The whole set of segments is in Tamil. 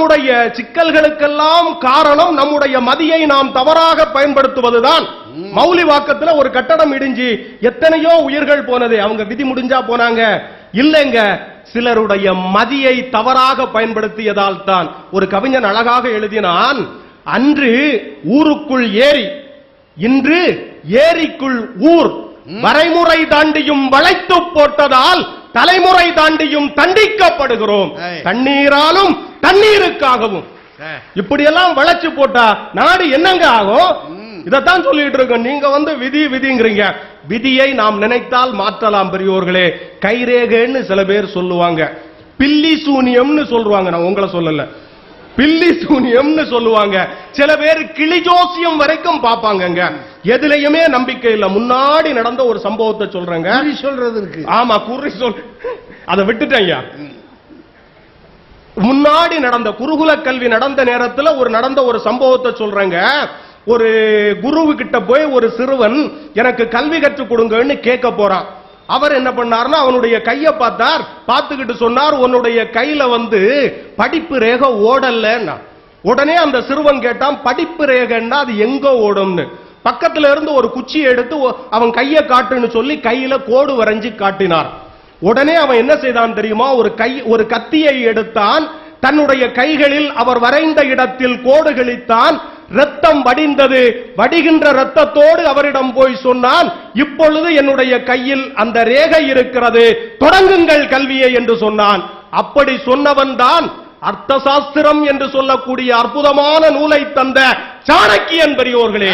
நம்முடைய சிக்கல்களுக்கெல்லாம் காரணம் நம்முடைய மதியை நாம் தவறாக பயன்படுத்துவதுதான். மௌலி வாக்கத்துல ஒரு கட்டடம் இடிஞ்சு எத்தனையோ உயிர்கள் போனது. அவங்க விதி முடிஞ்சா போனாங்க. இல்லைங்க சிலருடைய மதியை தவறாக பயன்படுத்தியதால் தான். ஒரு கவிஞன் அழகாக எழுதினான் அன்று ஊருக்குள் ஏரி இன்று ஏரிக்குள் ஊர் வரைமுறை தாண்டியும் வளைத்து போட்டதால் தலைமுறை தாண்டியும் தண்டிக்கப்படுகிறோம். தண்ணீராலும் தண்ணீருக்காகவும். இப்படியெல்லாம் வளைச்சு போட்டா நாடு என்னங்க ஆகும்? இதத்தான் சொல்லிட்டு இருக்கோம். நீங்க வந்து விதி விதிங்கிறீங்க. விதியை நாம் நினைத்தால் மாற்றலாம் பெரியோர்களே. கைரேகைன்னு சில பேர் சொல்லுவாங்க. பில்லி சூனியம்னு சொல்லுவாங்க. நான் உங்களை சொல்லல. பில்லி சூனியம்னு சொல்லுவாங்க. சில பேர் கிளி ஜோசியம் வரைக்கும் பாப்பாங்கங்க எதுலயுமே நம்பிக்கை இல்ல. முன்னாடி நடந்த ஒரு சம்பவத்தை சொல்றேங்க. குறி சொல்றது இருக்கு. ஆமா குறி சொல். அதை விட்டுட்டேன் முன்னாடி நடந்த குருகுல கல்வி நடந்த நேரத்துல ஒரு நடந்த ஒரு சம்பவத்தை சொல்றேங்க. ஒரு குருவு கிட்ட போய் ஒரு சிறுவன் எனக்கு கல்வி கற்றுக் கொடுங்கன்னு கேட்க போறான். அவர் என்ன பண்ணாருன்னா அவனுடைய கைய பார்த்தார். பார்த்துக்கிட்டு சொன்னார் உன்னுடைய கையில வந்து படிப்பு ரேகை ஓடலன்னா. உடனே அந்த சிறுவன் கேட்டான் படிப்பு ரேகைன்னா அது எங்க ஓடும்னு? பக்கத்துல இருந்து ஒரு குச்சியை எடுத்து அவன் கையை காட்டுன்னு சொல்லி கையில கோடு வரைஞ்சு காட்டினார். உடனே அவன் என்ன செய்தான் தெரியுமா? ஒரு கை ஒரு கத்தியை எடுத்தான். தன்னுடைய கைகளில் அவர் வரைந்த இடத்தில் கோடு கிழித்தான். ரத்தம் வடிந்தது. வடிகின்ற ரத்தத்தோடு அவரிடம் போய் சொன்னான் இப்பொழுது என்னுடைய கையில் அந்த ரேகை இருக்கிறது. தொடங்குங்கள் கல்வியை என்று சொன்னான். அப்படி சொன்னவன் தான் அர்த்த சாஸ்திரம் என்று சொல்லக்கூடிய அற்புதமான நூலை தந்த சாணக்கியன் பெரியோர்களே.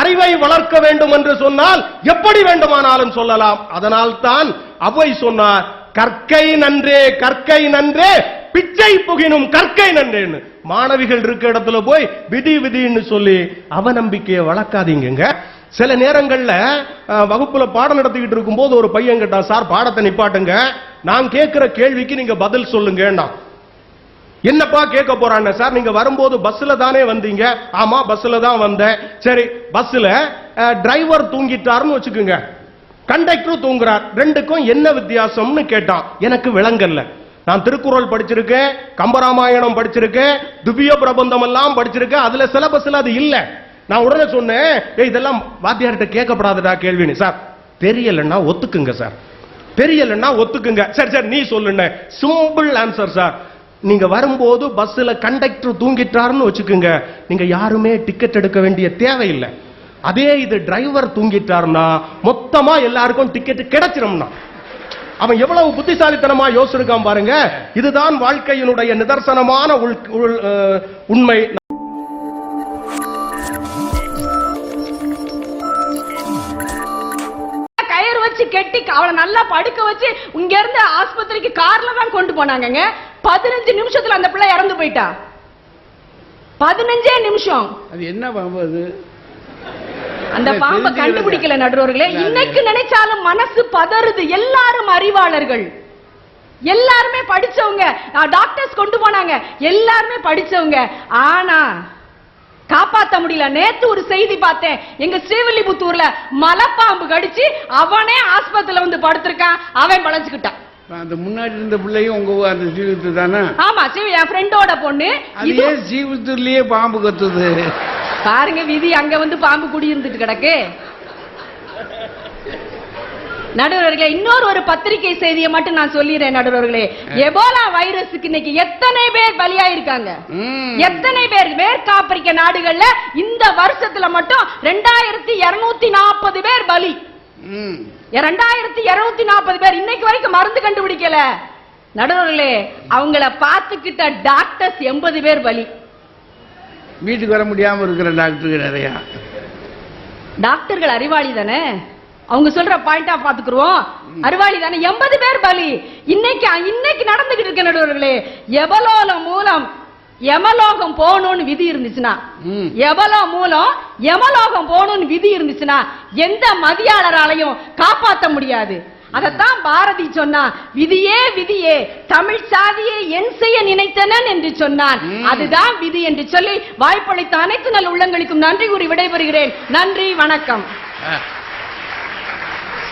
அறிவை வளர்க்க வேண்டும் என்று சொன்னால் எப்படி வேண்டுமானாலும் சொல்லலாம். அதனால் தான் அவை சொன்னார் கற்கை நன்றே கற்கை நன்றே பிச்சை புகினும் கற்கை நன்றேன்னு. மாணவிகள் இருக்க இடத்துல போய் விதி விதின்னு சொல்லி அவநம்பிக்கையை வளர்க்காதீங்கங்க. சில நேரங்களில் வகுப்புல பாடம் நடத்திக்கிட்டு இருக்கும்போது ஒரு பையன் கேட்டான் சார் பாடத்தை நிப்பாட்டுங்க. நான் கேட்கிற கேள்விக்கு நீங்க பதில் சொல்லுங்கன்னா என்னப்பா கேட்க போறான் சார் நீங்க வரும்போது பஸ்ல தானே வந்தீங்க? ஆமா பஸ்ல தான் வந்தேன். சரி பஸ்ல டிரைவர் தூங்கிட்டாருன்னு வச்சுக்கோங்க. கண்டக்டரும் தூங்குறார். ரெண்டுக்கும் என்ன வித்தியாசம்னு கேட்டான். எனக்கு விளங்கல்ல. நான் திருக்குறள் படிச்சிருக்கேன் கம்பராமாயணம் படிச்சிருக்கேன் திவ்ய பிரபந்தம் எல்லாம் படிச்சிருக்கேன். அதுல சிலபஸ்ல அது இல்லை. நான் உடனே சொன்னேன் இதெல்லாம் வாத்தியார்கிட்ட கேட்கப்படாதடா கேள்வின்னு. சார் தெரியலன்னா ஒத்துக்குங்க சார். தெரியலன்னா ஒத்துக்குங்க. சரி சரி நீ சொல்லுன சிம்பிள் ஆன்சர் சார். நீங்க வரும்போது பஸ்ல கண்டக்டர் தூங்கிட்டாருன்னு வச்சுக்குங்க. நீங்க யாருமே டிக்கெட் எடுக்க வேண்டிய தேவையில்லை. அதே இது டிரைவர் தூங்கிட்டாருன்னா மொத்தமா எல்லாருக்கும் டிக்கெட் கிடைச்சிரும்னா. அவன் எவ்வளவு புத்திசாலித்தனமா யோசிச்சிருக்கான் பாருங்க. இதுதான் வாழ்க்கையினுடைய நிதர்சனமான உள்- உண்மை. வச்சு கெட்டி அவளை நல்லா படுக்க வச்சு இங்க இருந்து ஆஸ்பத்திரிக்கு கார்ல தான் கொண்டு போனாங்கங்க. பதினஞ்சு நிமிஷத்துல அந்த பிள்ளை இறந்து போயிட்டா. பதினஞ்சே நிமிஷம். அது என்ன பாம்பு அது? அந்த பாம்பை. கண்டுபிடிக்கல நடுவர்களே. இன்னைக்கு நினைச்சாலும் மனசு பதறுது. எல்லாரும் அறிவாளர்கள். எல்லாருமே படிச்சவங்க. டாக்டர்ஸ் கொண்டு போனாங்க. எல்லாருமே படிச்சவங்க. ஆனா காப்பாத்த முடியல. நேத்து ஒரு செய்தி பார்த்தேன். எங்க ஸ்ரீவில்லிபுத்தூர்ல மலைப்பாம்பு கடிச்சு அவனே ஆஸ்பத்திரியில வந்து படுத்திருக்கான். அவன் பழச்சுக்கிட்டான் அந்த முன்னாடி இருந்த பிள்ளையும் உங்க அந்த ஜீவித்து தானே? ஆமா சிவ என் ஃப்ரெண்டோட பொண்ணு. அது இது ஜீவித்தூர்லயே பாம்பு கத்துது? பாருங்க விதி அங்க வந்து பாம்பு குடி இருந்துட்டு கிடக்கு. நடுவர்களே இன்னொரு ஒரு பத்திரிகை செய்தியை மட்டும் நான் சொல்லிடுறேன் நடுவர்களே. எபோலா வைரஸுக்கு இன்னைக்கு எத்தனை பேர் பலியாயிருக்காங்க? ம். எத்தனை பேர்? மேற்காப்பிரிக்க நாடுகள்ல இந்த வருஷத்துல மட்டும் ரெண்டாயிரத்தி இருநூத்தி நாற்பது பேர் பலி. ரெண்டாயிரத்தி இருநூத்தி நாற்பது பேர் இன்னைக்கு வரைக்கும் மருந்து கண்டுபிடிக்கல. நடுவர்களே அவங்கள பார்த்துக்கிட்ட டாக்டர்ஸ் எண்பது பேர் பலி. வீட்டுக்கு வர முடியாம இருக்கிற டாக்டருக்கு நிறையா. டாக்டர்கள் அறிவாளி தானே? அவங்க சொல்ற பாயிண்டா பாத்துக்குருவோம் அறிவாளி தானே? எண்பது பேர் பலி. இன்னைக்கு இன்னைக்கு நடந்துகிட்டு இருக்க நடுவர்களே. எவலோலம் மூலம் எமலோகம் போகணும்னு விதி இருந்துச்சுன்னா. எவலோ மூலம் எமலோகம் போகணும்னு விதி இருந்துச்சுன்னா எந்த மதியாளராலையும் காப்பாத்த முடியாது. அதத்தான் பாரதி சொன்னா விதியே விதியே தமிழ் சாதியை என் செய்ய நினைத்தனன் என்று சொன்னான். அதுதான் விதி என்று சொல்லி வாய்ப்பளித்த அனைத்து நல் உள்ளங்களுக்கும் நன்றி கூறி விடைபெறுகிறேன். நன்றி வணக்கம்.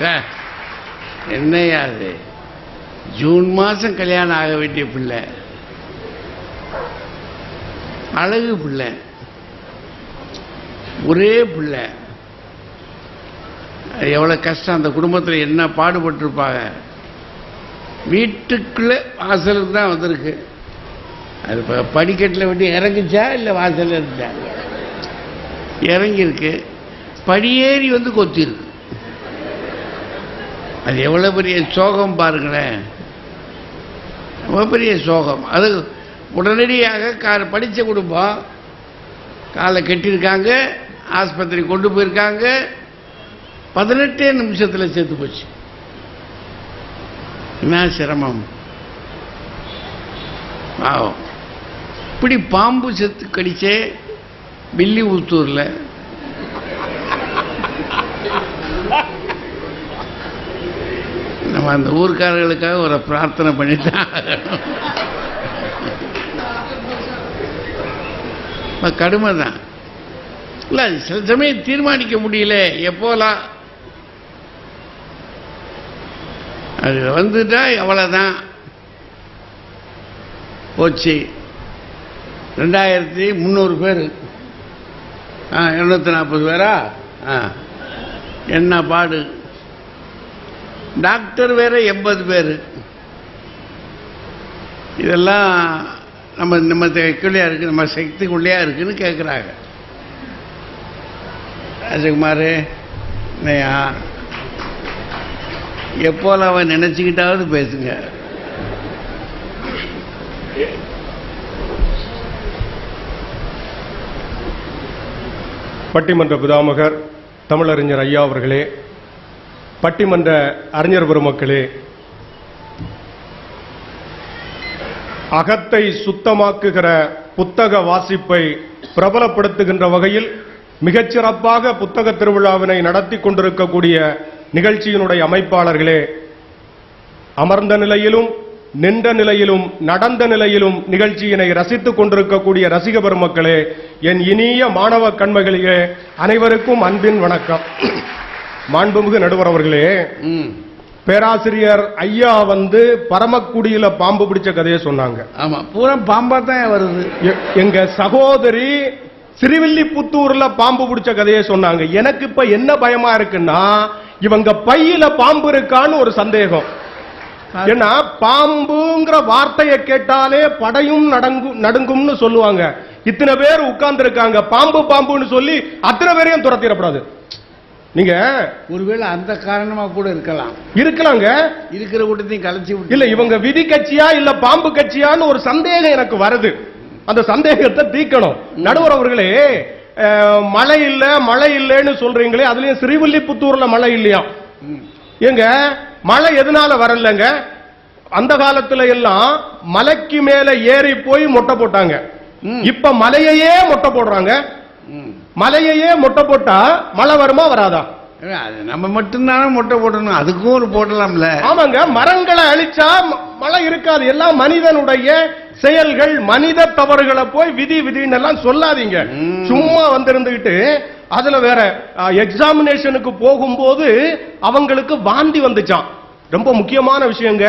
சார் என்னையா அது? ஜூன் மாதம் கல்யாணம் ஆக வேண்டிய பிள்ளை. அழகு பிள்ளை. ஒரே பிள்ளை. அது எவ்வளோ கஷ்டம். அந்த குடும்பத்தில் என்ன பாடுபட்டிருப்பாங்க? வீட்டுக்குள்ளே வாசலுக்கு தான் வந்திருக்கு. அது இப்போ படிக்கட்டில் விட்டு இறங்குச்சா இல்லை வாசலில் இருந்தா? இறங்கியிருக்கு. படியேறி வந்து கொத்திருக்கு அது எவ்வளோ பெரிய சோகம் பாருங்களேன். ரொம்ப பெரிய சோகம். அது உடனடியாக கார் படித்த குடும்பம். காலை கட்டியிருக்காங்க ஆஸ்பத்திரி கொண்டு போயிருக்காங்க. பதினெட்டே நிமிஷத்தில் சேர்த்து போச்சு. என்ன சிரமம்? பாவம். இப்படி பாம்பு செத்து கடிச்சே வில்லி ஊத்தூரில் நம்ம அந்த ஊர்க்காரர்களுக்காக ஒரு பிரார்த்தனை பண்ணித்தான் கடுமை தான். இல்லை சில சமயம் தீர்மானிக்க முடியல. எப்போலாம் அது வந்துட்டா அவ்வளோதான் போச்சு. ரெண்டாயிரத்தி முந்நூறு பேர். ஆ இரநூத்தி நாற்பது பேரா? ஆ. என்ன பாடு? டாக்டர் வேற எண்பது பேர். இதெல்லாம் நம்ம நம்ம கைக்குள்ளேயா இருக்கு நம்ம சக்திக்குள்ளேயா இருக்குன்னு கேட்குறாங்க ராஜகுமார் இல்லையா எப்போல அவன் நினச்சிக்கிட்டாவது பேசுங்க. பட்டிமன்ற பிதாமகர் தமிழறிஞர் ஐயா அவர்களே பட்டிமன்ற அறிஞர் பெருமக்களே அகத்தை சுத்தமாக்குகிற புத்தக வாசிப்பை பிரபலப்படுத்துகின்ற வகையில் மிகச்சிறப்பாக புத்தக திருவிழாவினை நடத்தி கொண்டிருக்கக்கூடிய நிகழ்ச்சியினுடைய அமைப்பாளர்களே அமர்ந்த நிலையிலும் நின்ற நிலையிலும் நடந்த நிலையிலும் நிகழ்ச்சியினை ரசித்துக் கொண்டிருக்கக்கூடிய ரசிக பெருமக்களே என் இனிய மாணவ கண்மகளே அனைவருக்கும் அன்பின் வணக்கம். மாண்புமிகு நடுவர் அவர்களே பேராசிரியர் ஐயா வந்து பரமக்குடியில பாம்பு பிடிச்ச கதையை சொன்னாங்க. ஆமாம் பூரா பாம்பா தான் வருது எங்க சகோதரி சிறுவில்லிபுத்தூர்ல பாம்பு பிடிச்ச கதையை சொன்னாங்க. எனக்கு இப்ப என்ன பயமா இருக்குன்னா இவங்க பையில பாம்பு இருக்கான்னு ஒரு சந்தேகம். ஏன்னா பாம்புங்கிற வார்த்தையை கேட்டாலே படையும் நடங்கும் நடுங்கும்னு சொல்லுவாங்க. இத்தனை பேர் உட்கார்ந்து இருக்காங்க பாம்பு பாம்புன்னு சொல்லி அத்தனை பேரையும் துரத்திடக்கூடாது நீங்க ஒருவேளை அந்த காரணமா கூட இருக்கலாம். இருக்கலாங்க. இருக்கிற கூட்டத்தையும் கலைச்சி இல்ல இவங்க விதி கட்சியா இல்ல பாம்பு கட்சியான்னு ஒரு சந்தேகம் எனக்கு வருது. அந்த சந்தேகத்தை தீக்கணும் நடுவர் அவர்களே மழை இல்ல மழை இல்லைன்னு சொல்றீங்களே அதுலயும் ஸ்ரீவில்லிபுத்தூர்ல மழை இல்லையா? ம். ஏங்க மழை எதனால வரலங்க? அந்த காலத்துல எல்லாம் மலைக்கு மேல ஏறி போய் மொட்டை போட்டாங்க. இப்ப மலையையே மொட்டை போடுறாங்க. மலையையே மொட்டை போட்டா மழை வருமா வராதா? அது நம்ம மட்டும்தானே மொட்டை போடணும். அதுக்கும் ஒரு போடலாம்ல. ஆமாங்க மரங்களை அழிச்சா மழை இருக்காது. எல்லாம் மனிதனுடைய செயல்கள் மனித தவறுகளை போய் விதி விதின்னு எல்லாம் சொல்லாதீங்க. சும்மா வந்திருந்துகிட்டு அதுல வேற எக்ஸாமினேஷனுக்கு போகும்போது அவங்களுக்கு வாந்தி வந்துச்சாம். ரொம்ப முக்கியமான விஷயங்க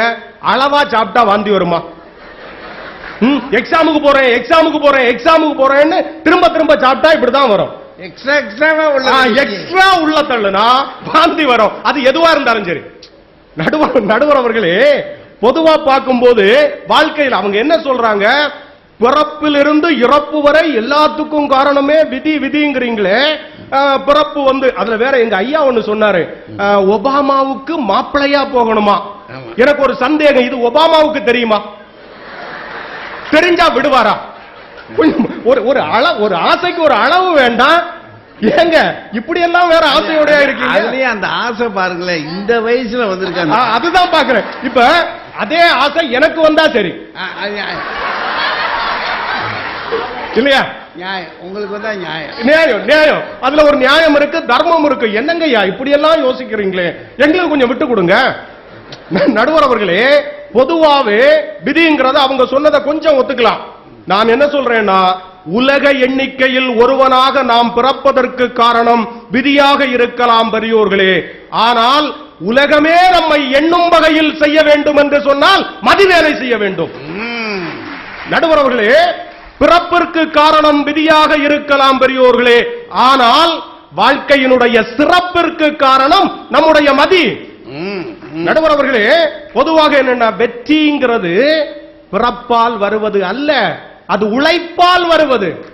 அளவா சாப்பிட்டா வாந்தி வருமா? எக்ஸாமுக்கு போறேன் எக்ஸாமுக்கு போறேன் எக்ஸாமுக்கு போறேன்னு திரும்ப திரும்ப சாப்பிட்டா இப்படிதான் வரும். எக்ஸ்ட்ரா எக்ஸ்ட்ராவா உள்ள எக்ஸ்ட்ரா உள்ள தள்ளுனா வாந்தி வரும். அது எதுவா இருந்தாலும் சரி. நடுவர் நடுவர் அவர்களே பொதுவா பார்க்கும்போது வாழ்க்கையில் அவங்க என்ன சொல்றாங்க? பிறப்பிலிருந்து இறப்பு வரை எல்லாத்துக்கும் காரணமே விதி விதிங்கிறீங்களே. பிறப்பு வந்து அதுல வேற எங்க ஐயா ஒண்ணு சொன்னாரு. ஒபாமாவுக்கு மாப்பிள்ளையா போகணுமா. எனக்கு ஒரு சந்தேகம். இது ஒபாமாவுக்கு தெரியுமா? தெரிஞ்சா விடுவாரா? ஒரு ஒரு அள ஒரு ஆசைக்கு ஒரு அளவு வேண்டாம். ஏங்க இப்படி எல்லாம் வேற ஆசையோட இருக்கீங்க? அதுலயே அந்த ஆசை பாருங்களேன் இந்த வயசுல வந்திருக்காங்க. அதுதான் பாக்குறேன். இப்ப அதே ஆசை எனக்கு வந்தா சரி. இல்லையா? நியாயம். உங்களுக்கு வந்தா நியாயம். நியாயம் நியாயம். அதுல ஒரு நியாயம் இருக்கு தர்மம் இருக்கு. என்னங்கய்யா இப்படி எல்லாம் யோசிக்கிறீங்களே? எங்களுக்கு கொஞ்சம் விட்டு கொடுங்க. நடுவர் அவர்களே பொதுவாவே விதிங்கிறத அவங்க சொன்னதை கொஞ்சம் ஒத்துக்கலாம். நான் என்ன சொல்றேன்னா உலக எண்ணிக்கையில் ஒருவனாக நாம் பிறப்பதற்கு காரணம் விதியாக இருக்கலாம் பெரியோர்களே. ஆனால் உலகமே நம்மை எண்ணும் வகையில் செய்ய வேண்டும் என்று சொன்னால் மதி வேலை செய்ய வேண்டும். ம். நடுவர் அவர்களே பிறப்பிற்கு காரணம் விதியாக இருக்கலாம் பெரியோர்களே. ஆனால் வாழ்க்கையினுடைய சிறப்பிற்கு காரணம் நம்முடைய மதி. நடுவர் அவர்களே பொதுவாக என்னன்னா வெற்றிங்கிறது பிறப்பால் வருவது அல்ல அது உழைப்பால் வருவது.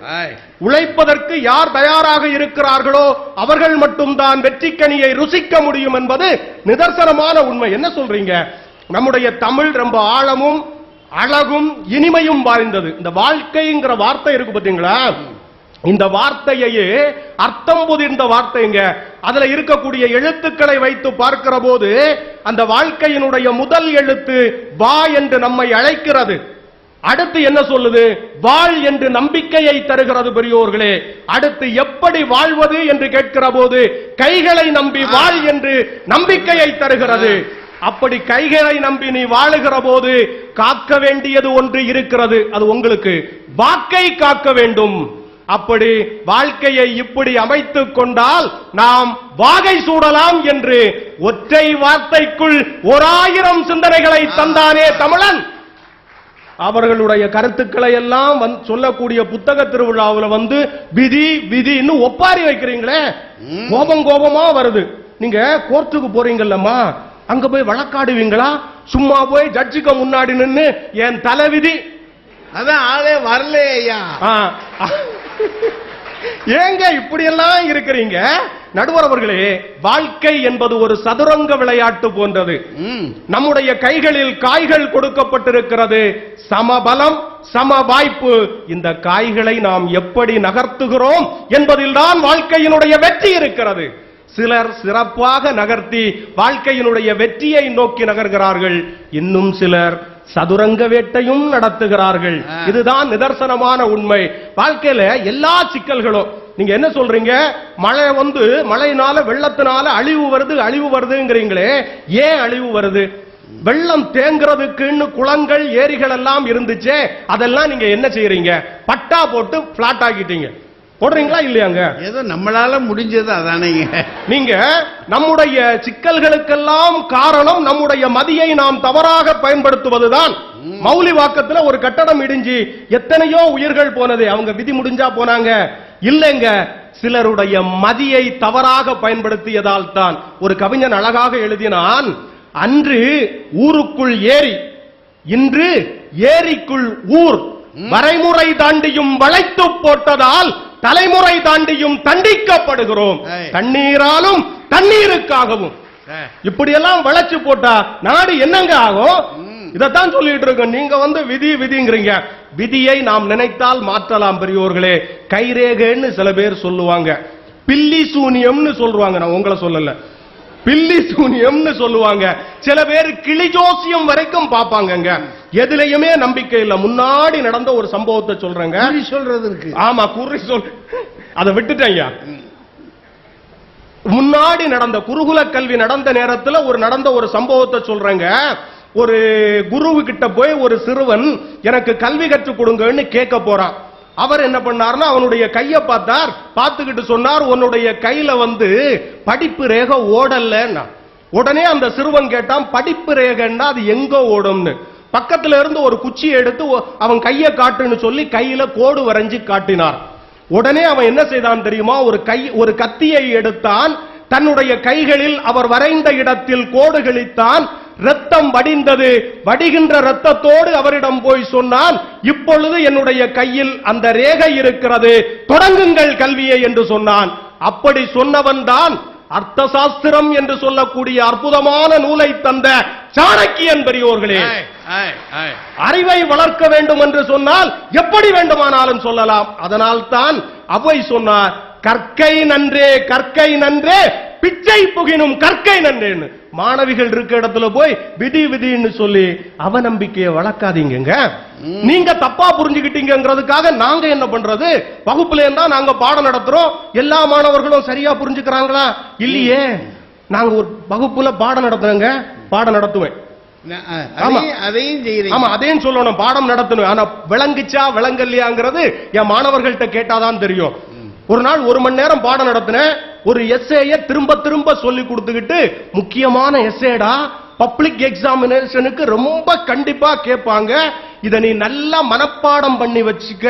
உழைப்பதற்கு யார் தயாராக இருக்கிறார்களோ அவர்கள் மட்டும்தான் வெற்றிக்கனியை ருசிக்க முடியும் என்பது நிதர்சனமான உண்மை. என்ன சொல்றீங்க? நம்முடைய தமிழ் ரொம்ப ஆழமும் அழகும் இனிமையும் வாய்ந்தது. இந்த வாழ்க்கைங்கிற வார்த்தை இருக்கு பாத்தீங்களா? இந்த வார்த்தையையே அர்த்தம் புதிர்ந்த வார்த்தைங்க. அதுல இருக்கக்கூடிய எழுத்துக்களை வைத்து பார்க்கிற போது அந்த வாழ்க்கையினுடைய முதல் எழுத்து வா என்று நம்மை அழைக்கிறது. அடுத்து என்ன சொல்லுது? வாழ் என்று நம்பிக்கையை தருகிறது பெரியோர்களே. அடுத்து எப்படி வாழ்வது என்று கேட்கிற போது கைகளை நம்பி வாழ் என்று நம்பிக்கையை தருகிறது. அப்படி கைகளை நம்பி நீ வாழுகிற போது காக்க வேண்டியது ஒன்று இருக்கிறது. அது உங்களுக்கு. வாக்கை காக்க வேண்டும். அப்படி வாழ்க்கையை இப்படி அமைத்துக் கொண்டால் நாம் வாகை சூடலாம் என்று ஒற்றை வார்த்தைக்குள் ஓராயிரம் சிந்தனைகளை தந்தானே தமிழன். அவர்களுடைய கருத்துக்களை எல்லாம் சொல்லக்கூடிய புத்தக திருவிழாவுல வந்து விதி விதின்னு ஒப்பாரி வைக்கிறீங்களே. கோபம் கோபமா வருது. நீங்க கோர்ட்டுக்கு போறீங்கல்லம்மா. அங்க போய் வழக்காடுவீங்களா? சும்மா போய் ஜட்ஜுக்கு முன்னாடி நின்னு என் தலைவிதி அதான் ஆளே வரல ஐயா. ஆ. ஏங்க இப்படியெல்லாம் இருக்கிறீங்க? நடுவர் அவர்களே வாழ்க்கை என்பது ஒரு சதுரங்க விளையாட்டு போன்றது. ம். நம்முடைய கைகளில் காய்கள் கொடுக்கப்பட்டிருக்கிறது. சமபலம் சம வாய்ப்பு இந்த காய்களை நாம் எப்படி நகர்த்துகிறோம் என்பதில்தான் வாழ்க்கையினுடைய வெற்றி இருக்கிறது. சிலர் சிறப்பாக நகர்த்தி வாழ்க்கையினுடைய வெற்றியை நோக்கி நகர்கிறார்கள். இன்னும் சிலர் சதுரங்க வேட்டையும் நடத்துகிறார்கள். இதுதான் நிதர்சனமான உண்மை. வாழ்க்கையில எல்லா சிக்கல்களும் நீங்க என்ன சொல்றீங்க? மழை வந்து மழையினால வெள்ளத்தினால அழிவு வருது அழிவு வருதுங்கிறீங்களே ஏன் அழிவு வருது? வெள்ளம் தேங்குறதுக்குன்னு குளங்கள் ஏரிகள் எல்லாம் இருந்துச்சே அதெல்லாம் நீங்க என்ன செய்யறீங்க பட்டா போட்டு பிளாட் ஆக்கிட்டீங்க. போடுறீங்களா இல்லையாங்க? ஏதோ நம்மளால முடிஞ்சது அதானேங்க. நீங்க நம்முடைய சிக்கல்களுக்கெல்லாம் காரணம் நம்முடைய மதியை நாம் தவறாக பயன்படுத்துவதுதான். மௌலி வாக்கத்துல ஒரு கட்டடம் இடிஞ்சு எத்தனையோ உயிர்கள் போனது. அவங்க விதி முடிஞ்சா போனாங்க. இல்லைங்க சிலருடைய மதியை தவறாக பயன்படுத்தியதால் தான். ஒரு கவிஞன் அழகாக எழுதினான் அன்று ஊருக்குள் ஏரி இன்று ஏரிக்குள் ஊர். வரைமுறை தாண்டியும் வளைத்து போட்டதால் தலைமுறை தாண்டியும் தண்டிக்கப்படுகிறோம். தண்ணீராலும் தண்ணீருக்காகவும். இப்படியெல்லாம் வளைச்சு போட்டா நாடு என்னங்க ஆகும்? இதத்தான் சொல்லிட்டு இருக்கோம். நீங்க வந்து விதி விதிங்கிறீங்க. விதியை நாம் நினைத்தால் மாற்றலாம் பெரியோர்களே. கைரேகைன்னு சில பேர் சொல்லுவாங்க. பில்லி சூனியம்னு சொல்லுவாங்க. நான் உங்களை சொல்லல. பில்லி சூனியம்னு சொல்லுவாங்க. சில பேர் கிளி ஜோசியம் வரைக்கும் பாப்பாங்கங்க எதுலயுமே நம்பிக்கை இல்ல. முன்னாடி நடந்த ஒரு சம்பவத்தை சொல்றேங்க. சொல்றது இருக்கு. ஆமா குறி சொல். அதை விட்டுட்டேன் முன்னாடி நடந்த குருகுல கல்வி நடந்த நேரத்துல ஒரு நடந்த ஒரு சம்பவத்தை சொல்றேங்க. ஒரு குருவு கிட்ட போய் ஒரு சிறுவன் எனக்கு கல்வி கற்றுக் கொடுங்கன்னு கேட்க போறான். அவர் என்ன பண்ணார்னா அவனுடைய கையை பார்த்தார். பார்த்துக்கிட்டு சொன்னார் உன்னுடைய கையில வந்து படிப்பு ரேகை ஓடலன்னா. உடனே அந்த சிறுவன் கேட்டான் படிப்பு ரேகைன்னா அது எங்க ஓடும்னு? பக்கத்துல இருந்து ஒரு குச்சி எடுத்து அவன் கையை காட்டுன்னு சொல்லி கையில கோடு வரைஞ்சு காட்டினார். உடனே அவன் என்ன செய்தான் தெரியுமா? ஒரு கை ஒரு கத்தியை எடுத்தான். தன்னுடைய கைகளில் அவர் வரைந்த இடத்தில் கோடு கிழித்தான். ரத்தம் வடிந்தது. வடிகின்ற ரத்தத்தோடு அவரிடம் போய் சொன்னான் இப்பொழுது என்னுடைய கையில் அந்த ரேகை இருக்கிறது. தொடங்குங்கள் கல்வியை என்று சொன்னான். அப்படி சொன்னவன் தான் அர்த்த சாஸ்திரம் என்று சொல்லக்கூடிய அற்புதமான நூலை தந்த சாணக்கியன் பெரியோர்களே. அறிவை வளர்க்க வேண்டும் என்று சொன்னால் எப்படி வேண்டுமானாலும் சொல்லலாம். அதனால் தான் அவை சொன்னார் கற்கை நன்றே கற்கை நன்றே பிச்சை புகினும் கற்கை நன்றேன்னு. மாணவிகள் இருக்க இடத்துல போய் விதி விதின்னு சொல்லி அவநம்பிக்கையை வளர்க்காதீங்க நீங்க தப்பா புரிஞ்சுக்கிட்டீங்கிறதுக்காக நாங்க என்ன பண்றது? வகுப்புல இருந்தா நாங்க பாடம் நடத்துறோம். எல்லா மாணவர்களும் சரியா புரிஞ்சுக்கிறாங்களா? இல்லையே. நாங்க ஒரு வகுப்புல பாடம் நடத்துறோங்க. பாடம் நடத்துவேன். அதையும் சொல்லணும். பாடம் நடத்தணும். ஆனா விளங்குச்சா விளங்கலையாங்கிறது என் மாணவர்கள்ட்ட கேட்டாதான் தெரியும். ஒரு நாள் ஒரு மணி நேரம் பாடம் நடத்தினேன். ஒரு எஸ்ஏய திரும்ப திரும்ப சொல்லி கொடுத்துக்கிட்டு முக்கியமான எஸ்ஏடா பப்ளிக் எக்ஸாமினேஷனுக்கு ரொம்ப கண்டிப்பா கேட்பாங்க. இதை நீ நல்லா மனப்பாடம் பண்ணி வச்சுக்க.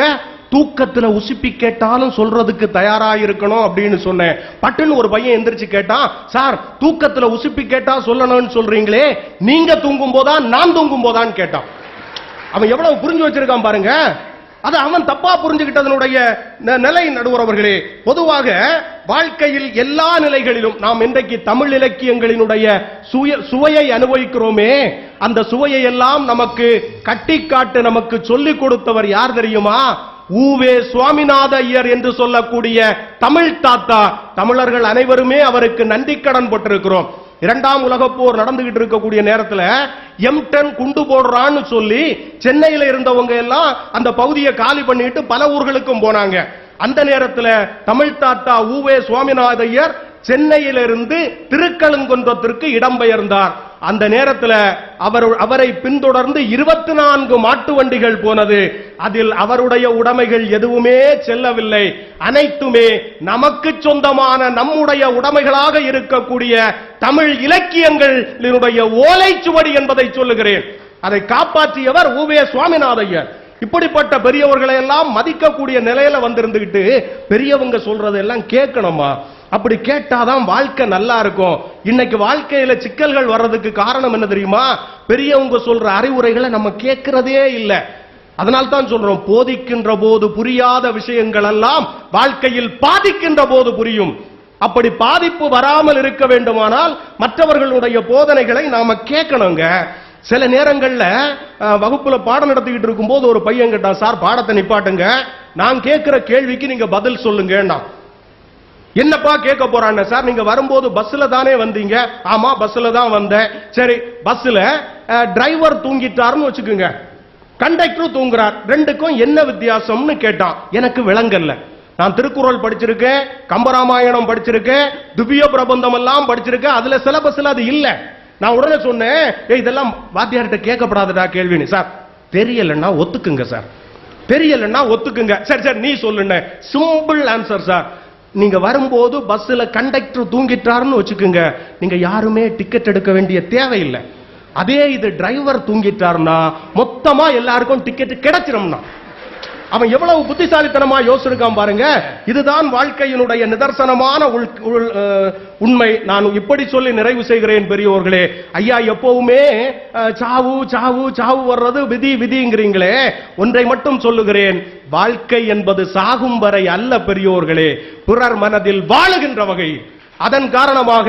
தூக்கத்துல உசுப்பி கேட்டாலும் சொல்றதுக்கு தயாரா இருக்கணும் அப்படின்னு சொன்னேன். பட்டுன்னு ஒரு பையன் எந்திரிச்சு கேட்டான் சார் தூக்கத்துல உசுப்பி கேட்டா சொல்லணும்னு சொல்றீங்களே நீங்க தூங்கும் போதா நான் தூங்கும் போதான்னு கேட்டான். அவன் எவ்வளவு புரிஞ்சு வச்சிருக்கான் பாருங்க. அது அவன் தப்பா புரிஞ்சுக்கிட்டதனுடைய ந- நிலை நடுவரவர்களே பொதுவாக வாழ்க்கையில் எல்லா நிலைகளிலும் நாம் இன்றைக்கு தமிழ் இலக்கியங்களினுடைய சுய சுவையை அனுபவிக்கிறோமே. அந்த சுவையை எல்லாம் நமக்கு கட்டி காட்டு நமக்கு சொல்லிக் கொடுத்தவர் யார் தெரியுமா? ஊவே சுவாமிநாத ஐயர் என்று சொல்லக்கூடிய தமிழ் தாத்தா. தமிழர்கள் அனைவருமே அவருக்கு நன்றி கடன் பட்டிருக்கிறோம். இரண்டாம் உலக போர் நடந்துகிட்டு இருக்கக்கூடிய நேரத்தில் எம் டென் குண்டு போடுறான்னு சொல்லி சென்னையில இருந்தவங்க எல்லாம் அந்த பகுதியை காலி பண்ணிட்டு பல ஊர்களுக்கும் போனாங்க. அந்த நேரத்தில் தமிழ் தாத்தா ஊவே சுவாமிநாதையர் சென்னையிலிருந்து திருக்கழுங்குன்றத்திற்கு இடம்பெயர்ந்தார். அந்த நேரத்தில் அவர் அவரை பின்தொடர்ந்து இருபத்தி நான்கு மாட்டு வண்டிகள் போனது. அதில் அவருடைய உடைமைகள் எதுவுமே செல்லவில்லை. அனைத்துமே நமக்கு சொந்தமான நம்முடைய உடைமைகளாக இருக்கக்கூடிய தமிழ் இலக்கியங்களினுடைய ஓலைச்சுவடி என்பதை சொல்லுகிறேன். அதை காப்பாற்றியவர் ஊவே சுவாமிநாதையர். இப்படிப்பட்ட பெரியவர்களை எல்லாம் மதிக்கக்கூடிய நிலையில வந்திருந்துகிட்டு பெரியவங்க சொல்றதெல்லாம் கேட்கணுமா? அப்படி கேட்டாதான் வாழ்க்கை நல்லா இருக்கும். இன்னைக்கு வாழ்க்கையில சிக்கல்கள் வர்றதுக்கு காரணம் என்ன தெரியுமா? பெரியவங்க சொல்ற அறிவுரைகளை நம்ம கேட்கிறதே இல்லை. அதனால் தான் சொல்றோம் போதிக்கின்ற போது புரியாத விஷயங்கள் எல்லாம் வாழ்க்கையில் பாதிக்கின்ற போது புரியும். அப்படி பாதிப்பு வராமல் இருக்க வேண்டுமானால் மற்றவர்களுடைய போதனைகளை நாம கேட்கணுங்க. சில நேரங்கள்ல வகுப்புல பாடம் நடத்திக்கிட்டு இருக்கும்போது ஒரு பையன் கேட்டான் சார் பாடத்தை நிப்பாட்டுங்க. நான் கேட்கிற கேள்விக்கு நீங்க பதில் சொல்லுங்கன்னா என்னப்பா கேட்க போறான் சார் நீங்க வரும்போது பஸ்ல தானே வந்தீங்க? ஆமா பஸ்ல தான் வந்தேன். சரி பஸ்ல டிரைவர் தூங்கிட்டாருன்னு வச்சுக்கோங்க. கண்டக்டரும் தூங்குறார். ரெண்டுக்கும் என்ன வித்தியாசம்னு கேட்டான். எனக்கு விளங்கல்ல நான் திருக்குறள் படிச்சிருக்கேன் கம்பராமாயணம் படிச்சிருக்கேன் துபிய பிரபந்தம் எல்லாம் படிச்சிருக்கேன் அதுல சிலபஸ்ல அது இல்ல. நான் உடனே சொன்னேன் "ஏய், இதெல்லாம் வாத்தியார்கிட்ட கேட்கப்படாதடா கேள்வின்னு. சார் தெரியலன்னா ஒத்துக்குங்க சார். தெரியலன்னா ஒத்துக்குங்க. சரி சரி நீ சொல்லுன சிம்பிள் ஆன்சர் சார். நீங்க வரும்போது பஸ்ல கண்டக்டர் தூங்கிட்டாருன்னு வச்சுக்கோங்க. நீங்க யாருமே டிக்கெட் எடுக்க வேண்டிய தேவையில்லை. அதே இது டிரைவர் தூங்கிட்டார்னா மொத்தமா எல்லாருக்கும் டிக்கெட் கிடைச்சிரும்னா. அவன் எவ்வளவு புத்திசாலித்தனமா யோசிச்சிருக்கான் பாருங்க. இதுதான் வாழ்க்கையினுடைய நிதர்சனமான உள் உள், உண்மை. நான் இப்படி சொல்லி நிறைவு செய்கிறேன் பெரியோர்களே. ஐயா எப்பவுமே சாவு சாவு சாவு வர்றது விதி விதிங்கிறீங்களே. ஒன்றை மட்டும் சொல்லுகிறேன். வாழ்க்கை என்பது சாகும் வரை அல்ல பெரியோர்களே. பிறர் மனதில் வாழுகின்ற வகை. அதன் காரணமாக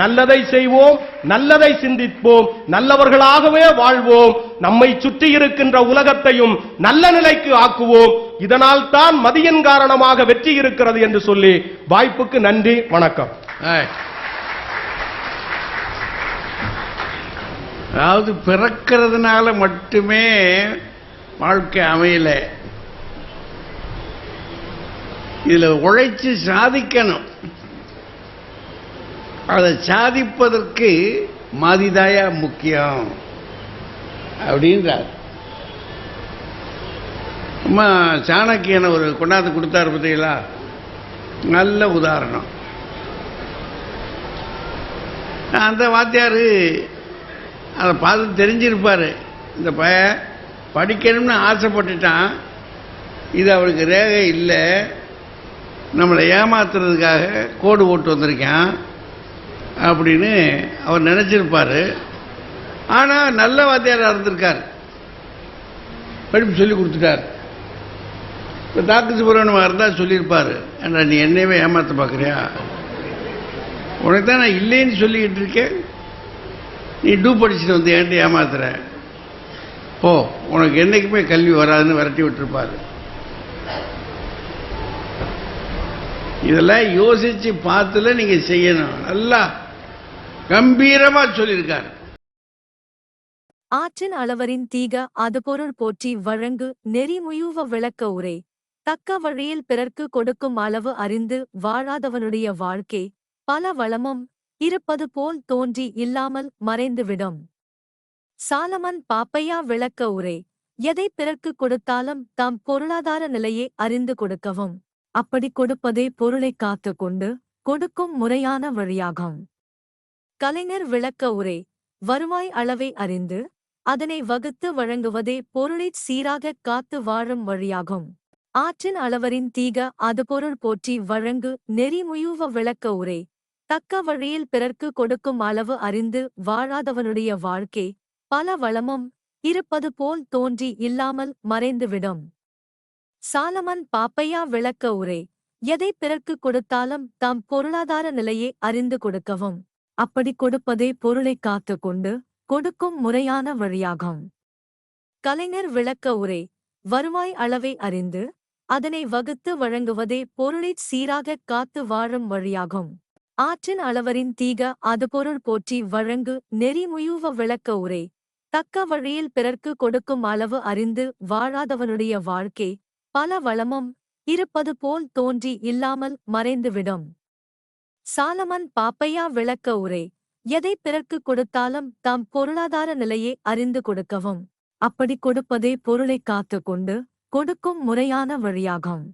நல்லதை செய்வோம் நல்லதை சிந்திப்போம் நல்லவர்களாகவே வாழ்வோம் நம்மை சுற்றி இருக்கின்ற உலகத்தையும் நல்ல நிலைக்கு ஆக்குவோம். இதனால் தான் மதியின் காரணமாக வெற்றி இருக்கிறது என்று சொல்லி வாய்ப்புக்கு நன்றி வணக்கம். அதாவது பிறக்கிறதுனால மட்டுமே வாழ்க்கை அமையல. இதுல உழைச்சு சாதிக்கணும். அதை சாதிப்பதற்கு மதிதாயா முக்கியம் அப்படின்றார். அம்மா சாணக்கியனை ஒரு கொண்டாந்து கொடுத்தாரு பார்த்தீங்களா நல்ல உதாரணம். அந்த வாத்தியார் அதை பார்த்து தெரிஞ்சிருப்பார். இந்த பய படிக்கணும்னு ஆசைப்பட்டுட்டான். இது அவனுக்கு ரேகை இல்லை. நம்மளை ஏமாத்துறதுக்காக கோடு போட்டு வந்திருக்கான். அப்படின்னு அவர் நினச்சிருப்பார். ஆனால் நல்ல வாத்தியாராக இருந்திருக்கார். படிப்பு சொல்லி கொடுத்துட்டார். இப்போ தாக்கு சுப்பிரமணியமாக இருந்தால் சொல்லியிருப்பார். ஏன்டா நீ என்னையவே ஏமாற்ற பார்க்குறியா உனக்கு தான் நான் இல்லைன்னு சொல்லிக்கிட்டு இருக்கேன். நீ டூ படிச்சுட்டு வந்து ஏன்ட்டு ஏமாத்துற? போ உனக்கு என்றைக்குமே கல்வி வராதுன்னு விரட்டி விட்டுருப்பாரு. இதெல்லாம் யோசித்து பார்த்துல நீங்கள் செய்யணும். நல்லா கம்பீரமா சொல்லியிருக்காரு. ஆற்றின் அளவரின் தீக அது பொருள் போற்றி வழங்கு நெறிமுயுவ விளக்க உரை. தக்க வழியில் பிறர்க்கு கொடுக்கும் அளவு அறிந்து வாழாதவனுடைய வாழ்க்கை பல வளமும் இருப்பது போல் தோன்றி இல்லாமல் மறைந்துவிடும். சாலமன் பாப்பையா விளக்க உரை. எதை பிறர்க்கு கொடுத்தாலும் தாம் பொருளாதார நிலையை அறிந்து கொடுக்கவும் அப்படி கொடுப்பதே பொருளைக் காத்துக் கொண்டு கொடுக்கும் முறையான வழியாகும். கலைஞர் விளக்க உரை வருவாய் அளவை அறிந்து அதனை வகுத்து வழங்குவதே பொருளைச் சீராகக் காத்து வாழும் வழியாகும். ஆற்றின் அளவரின் தீக அது பொருள் போற்றி வழங்கு நெறிமுயுவ விளக்க உரை தக்க வழியில் பிறர்க்கு கொடுக்கும் அளவு அறிந்து வாழாதவனுடைய வாழ்க்கை பல வளமும் இருப்பது போல் தோன்றி இல்லாமல் மறைந்துவிடும். சாலமன் பாப்பையா விளக்க உரை எதை பிறர்க்கு கொடுத்தாலும் தாம் பொருளாதார நிலையை அறிந்து கொடுக்கவும். அப்படி கொடுப்பதே பொருளைக் காத்துக் கொண்டு கொடுக்கும் முறையான வழியாகும். கலைஞர் விளக்க உரை வருவாய் அளவை அறிந்து அதனை வகுத்து வழங்குவதே பொருளைச் சீராகக் காத்து வாழும் வழியாகும். ஆற்றின் அளவரின் தீக அது பொருள் போற்றி வழங்கு நெறிமுயுவ விளக்க உரை. தக்க வழியில் பிறர்க்கு கொடுக்கும் அளவு அறிந்து வாழாதவனுடைய வாழ்க்கை பல வளமும் இருப்பது போல் தோன்றி இல்லாமல் மறைந்துவிடும். சாலமன் பாப்பையா விளக்க உரை. எதை பிறர்க்கு கொடுத்தாலும் தாம் பொருளாதார நிலையை அறிந்து கொடுக்கவும். அப்படி கொடுப்பதே பொருளைக் காத்துக் கொண்டு கொடுக்கும் முறையான வழியாகும்.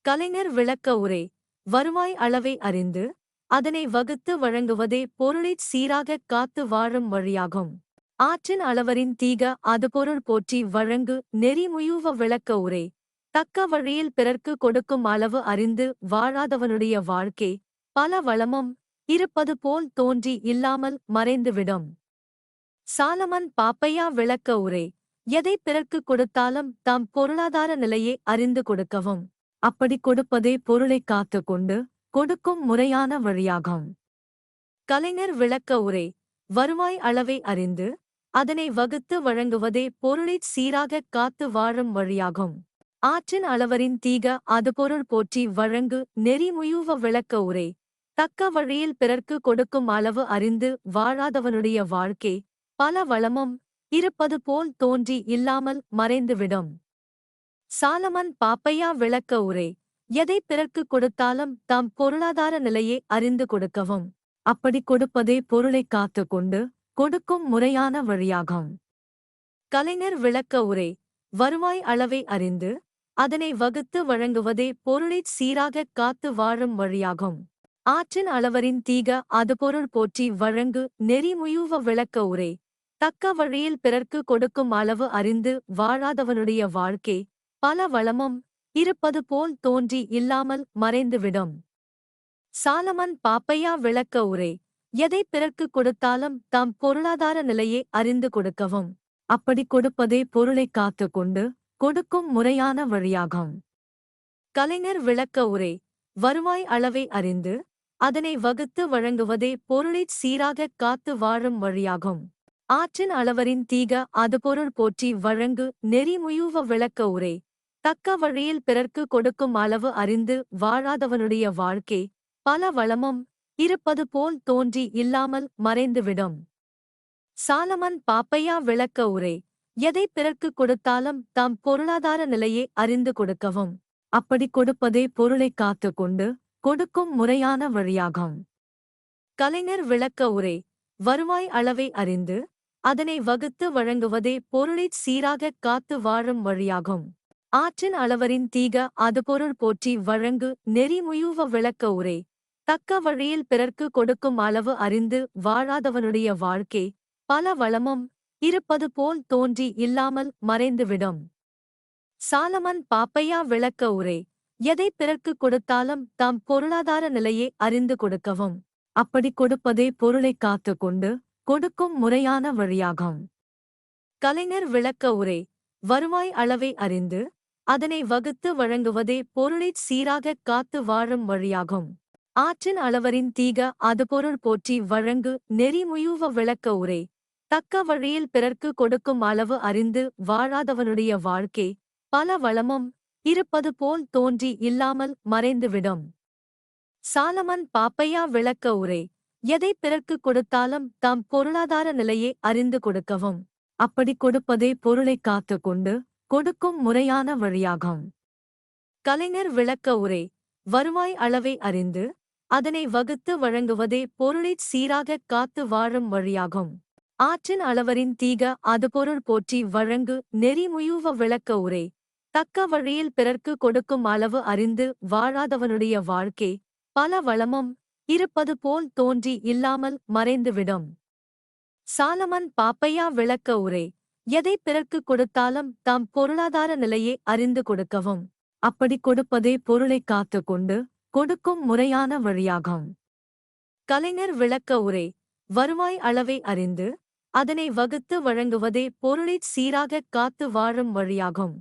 கலைஞர் விளக்க உரை. வருவாய் அளவை அறிந்து அதனை வகுத்து வழங்குவதே பொருளைச் சீராகக் காத்து வாழும் வழியாகும். ஆற்றின் அளவரின் தீக அது பொருள் போற்றி வழங்கு நெறிமுயுவ விளக்க உரை. தக்க வழியில் பிறர்க்கு கொடுக்கும் அளவு அறிந்து வாழாதவனுடைய வாழ்க்கை பல வளமும் இருப்பது போல் தோன்றி இல்லாமல் மறைந்துவிடும். சாலமன் பாப்பையா விளக்க உரை எதை பிறர்க்கு கொடுத்தாலும் தாம் பொருளாதார நிலையை அறிந்து கொடுக்கவும் அப்படி கொடுப்பதே பொருளைக் காத்துக் கொண்டு கொடுக்கும் முறையான வழியாகும் கலைஞர் விளக்க உரை வருவாய் அளவை அறிந்து அதனை வகுத்து வழங்குவதே பொருளைச் சீராகக் காத்து வாழும் வழியாகும். ஆற்றின் அளவரின் தீக அது பொருள் போற்றி வழங்கு நெறிமுயூவ விளக்க உரை தக்க வழியில் பிறர்க்கு கொடுக்கும் அளவு அறிந்து வாழாதவனுடைய வாழ்க்கை பல வளமும் இருப்பது போல் தோன்றி இல்லாமல் மறைந்துவிடும். சாலமன் பாப்பையா விளக்க உரை எதை பிறர்க்கு கொடுத்தாலும் தாம் பொருளாதார நிலையை அறிந்து கொடுக்கவும் அப்படி கொடுப்பதே பொருளைக் காத்துக் கொண்டு கொடுக்கும் முறையான வழியாகும் கலைஞர் விளக்க உரை வருவாய் அளவை அறிந்து அதனை வகுத்து வழங்குவதே பொருளைச் சீராகக் காத்து வாழும் வழியாகும். ஆற்றின் அளவரின் தீக அது பொருள் போற்றி வழங்கு நெறிமுயுவ விளக்க உரை. தக்க வழியில் பிறர்க்கு கொடுக்கும் அளவு அறிந்து வாழாதவனுடைய வாழ்க்கை பல வளமும் இருப்பது போல் தோன்றி இல்லாமல் மறைந்துவிடும். சாலமன் பாப்பையா விளக்க உரை. எதை பிறர்க்கு கொடுத்தாலும் தாம் பொருளாதார நிலையை அறிந்து கொடுக்கவும் அப்படி கொடுப்பதே பொருளைக் காத்துக் கொண்டு கொடுக்கும் முறையான வழியாகும். கலைஞர் விளக்க உரை. வருவாய் அளவை அறிந்து அதனை வகுத்து வழங்குவதே பொருளைச் சீராகக் காத்து வாழும் வழியாகும். ஆற்றின் அளவரின் தீக அது பொருள் போற்றி வழங்கு நெறிமுயுவ விளக்க உரை. தக்க வழியில் பிறர்க்கு கொடுக்கும் அளவு அறிந்து வாழாதவனுடைய வாழ்க்கை பல வளமும் இருப்பது போல் தோன்றி இல்லாமல் மறைந்துவிடும். சாலமன் பாப்பையா விளக்க உரை. எதை பிறர்க்கு கொடுத்தாலும் தாம் பொருளாதார நிலையை அறிந்து கொடுக்கவும். அப்படி கொடுப்பதே பொருளைக் காத்துக் கொண்டு கொடுக்கும் முறையான வழியாகும். கலைஞர் விளக்க உரை வருவாய் அளவை அறிந்து அதனை வகுத்து வழங்குவதே பொருளைச் சீராகக் காத்து வாழும் வழியாகும். ஆற்றின் அளவரின் தீக அது பொருள் போற்றி வழங்கு நெறிமுயுவ விளக்க உரை. தக்க வழியில் பிறர்க்கு கொடுக்கும் அளவு அறிந்து வாழாதவனுடைய வாழ்க்கை பல வளமும் இருப்பது போல் தோன்றி இல்லாமல் மறைந்துவிடும். சாலமன் பாப்பையா விளக்க உரை எதை பிறர்க்கு கொடுத்தாலும் தாம் பொருளாதார நிலையை அறிந்து கொடுக்கவும் அப்படி கொடுப்பதே பொருளைக் காத்துக் கொண்டு கொடுக்கும் முறையான வழியாகும். கலைஞர் விளக்க உரை வருவாய் அளவை அறிந்து அதனை வகுத்து வழங்குவதே பொருளைச் சீராகக் காத்து வாழும் வழியாகும். ஆற்றின் அளவரின் தீக அது பொருள் போற்றி வழங்கு நெறிமுயுவ விளக்க உரை தக்க வழியில் பிறர்க்கு கொடுக்கும் அளவு அறிந்து வாழாதவனுடைய வாழ்க்கை பல வளமும் இருப்பது போல் தோன்றி இல்லாமல் மறைந்துவிடும். சாலமன் பாப்பையா விளக்க உரை எதை பிறர்க்கு கொடுத்தாலும் தாம் பொருளாதார நிலையை அறிந்து கொடுக்கவும் அப்படி கொடுப்பதே பொருளைக் காத்துக் கொண்டு கொடுக்கும் முறையான வழியாகும். கலைஞர் விளக்க உரை வருவாய் அளவை அறிந்து அதனை வகுத்து வழங்குவதே பொருளைச் சீராகக் காத்து வாழும் வழியாகும். ஆற்றின் அளவரின் தீக அது பொருள் போற்றி வழங்கு நெறிமுயுவ விளக்க உரை தக்க வழியில் பிறர்க்கு கொடுக்கும் அளவு அறிந்து வாழாதவனுடைய வாழ்க்கை பல வளமும் இருப்பது போல் தோன்றி இல்லாமல் மறைந்துவிடும். சாலமன் பாப்பையா விளக்க உரை எதை பிறர்க்கு கொடுத்தாலும் தாம் பொருளாதார நிலையை அறிந்து கொடுக்கவும் அப்படி கொடுப்பதே பொருளைக் காத்துக் கொண்டு கொடுக்கும் முறையான வழியாகும் கலைஞர் விளக்க உரை வருவாய் அளவை அறிந்து அதனை வகுத்து வழங்குவதே பொருளைச் சீராகக் காத்து வாழும் வழியாகும்.